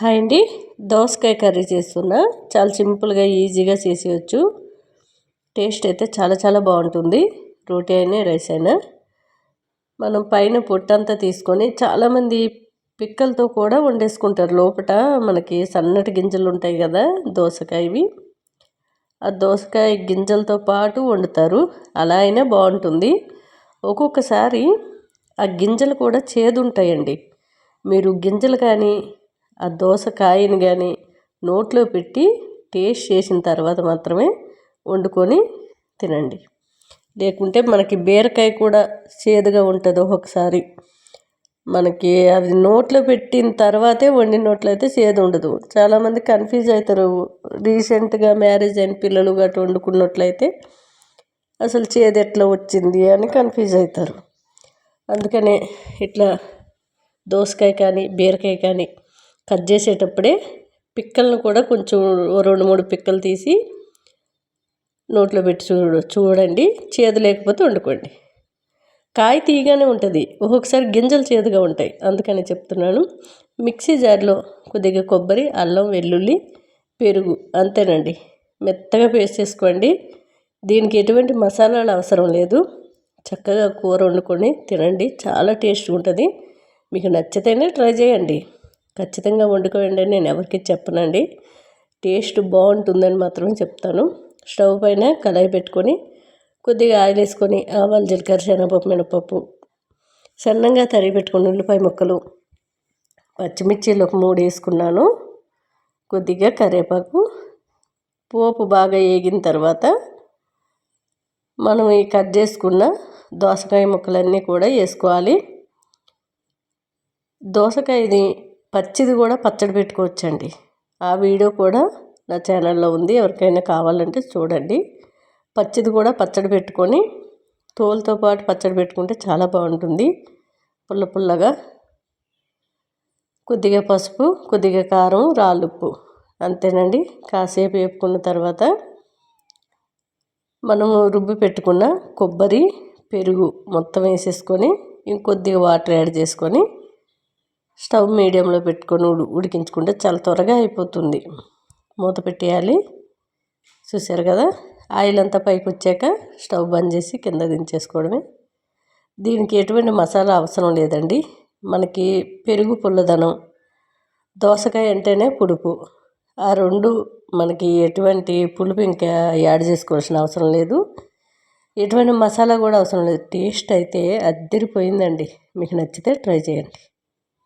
Hi అండి. దోసకాయ curry చేస్తున్నా. చాలా సింపుల్గా ఈజీగా చేసేయచ్చు. టేస్ట్ అయితే చాలా చాలా బాగుంటుంది. రోటీ అయినా రైస్ అయినా. మనం పైన పొట్టంతా తీసుకొని చాలామంది పిక్కలతో కూడా వండేసుకుంటారు. లోపల మనకి సన్నటి గింజలు ఉంటాయి కదా దోసకాయవి. ఆ దోసకాయ గింజలతో పాటు వండుతారు. అలా అయినా బాగుంటుంది. ఒక్కొక్కసారి ఆ గింజలు కూడా చేదు ఉంటాయండి మీరు గింజలు కానీ ఆ దోసకాయని కానీ నోట్లో పెట్టి టేస్ట్ చేసిన తర్వాత మాత్రమే వండుకొని తినండి. లేకుంటే మనకి బీరకాయ కూడా చేదుగా ఉంటుంది ఒక్కొక్కసారి. మనకి అది నోట్లో పెట్టిన తర్వాతే వండిన నోట్లో అయితే చేదు ఉండదు. చాలామంది కన్ఫ్యూజ్ అవుతారు రీసెంట్గా మ్యారేజ్ అయిన పిల్లలు గట్రా వండుకున్నట్లయితే అసలు చేదు ఎట్లా వచ్చింది అని కన్ఫ్యూజ్ అవుతారు అందుకనే ఇట్లా దోసకాయ కానీ బీరకాయ కానీ కట్ చేసేటప్పుడే పిక్కలను కూడా కొంచెం రెండు మూడు పిక్కలు తీసి నోట్లో పెట్టి చూడ చూడండి. చేదు లేకపోతే వండుకోండి. కాయ తీయగానే ఉంటుంది. ఒక్కొక్కసారి గింజలు చేదుగా ఉంటాయి. అందుకని చెప్తున్నాను. మిక్సీ జార్లో కొద్దిగా కొబ్బరి అల్లం వెల్లుల్లి పెరుగు అంతేనండి. మెత్తగా పేస్ట్ చేసుకోండి. దీనికి ఎటువంటి మసాలాలు అవసరం లేదు. చక్కగా కూర వండుకొని తినండి. చాలా టేస్ట్గా ఉంటుంది. మీకు నచ్చితేనే ట్రై చేయండి. ఖచ్చితంగా వండుకోండి నేను ఎవరికి చెప్పనండి. టేస్ట్ బాగుంటుందని మాత్రమే చెప్తాను. స్టవ్ పైన కళాయి పెట్టుకొని కొద్దిగా ఆయిల్ వేసుకొని ఆవాలు జీలకర్ర శనగపప్పు మినపప్పు సన్నంగా తరిగి పెట్టుకుని ఉల్లిపాయ ముక్కలు పచ్చిమిర్చిలు ఒక మూడు వేసుకున్నాను. కొద్దిగా కరివేపాకు పోపు బాగా వేగిన తర్వాత మనం ఈ కట్ చేసుకున్న దోసకాయ ముక్కలన్నీ కూడా వేసుకోవాలి. దోసకాయది పచ్చిది కూడా పచ్చడి పెట్టుకోవచ్చండి. ఆ వీడియో కూడా నా ఛానల్లో ఉంది. ఎవరికైనా కావాలంటే చూడండి. పచ్చిది కూడా పచ్చడి పెట్టుకొని తోలుతో పాటు పచ్చడి పెట్టుకుంటే చాలా బాగుంటుంది. పుల్ల పుల్లగా. కొద్దిగా పసుపు కొద్దిగా కారం రాళ్ళుప్పు అంతేనండి. కాసేపు వేపుకున్న తర్వాత మనము రుబ్బి పెట్టుకున్న కొబ్బరి పెరుగు మొత్తం వేసేసుకొని ఇంకొద్దిగా వాటర్ యాడ్ చేసుకొని స్టవ్ మీడియంలో పెట్టుకొని ఉడికించుకుంటే చాలా త్వరగా అయిపోతుంది. మూత పెట్టేయాలి. చూసారు కదా? ఆయిల్ అంతా పైకి వచ్చాక స్టవ్ బంద్ చేసి కింద దించేసుకోవడమే. దీనికి ఎటువంటి మసాలా అవసరం లేదండి. మనకి పెరుగు పుల్లదనం దోసకాయ అంటేనే పులుపు ఆ రెండు మనకి ఎటువంటి పులుపు ఇంకా యాడ్ చేసుకోవాల్సిన అవసరం లేదు. ఎటువంటి మసాలా కూడా అవసరం లేదు. టేస్ట్ అయితే అద్దరిపోయిందండి. మీకు నచ్చితే ట్రై చేయండి.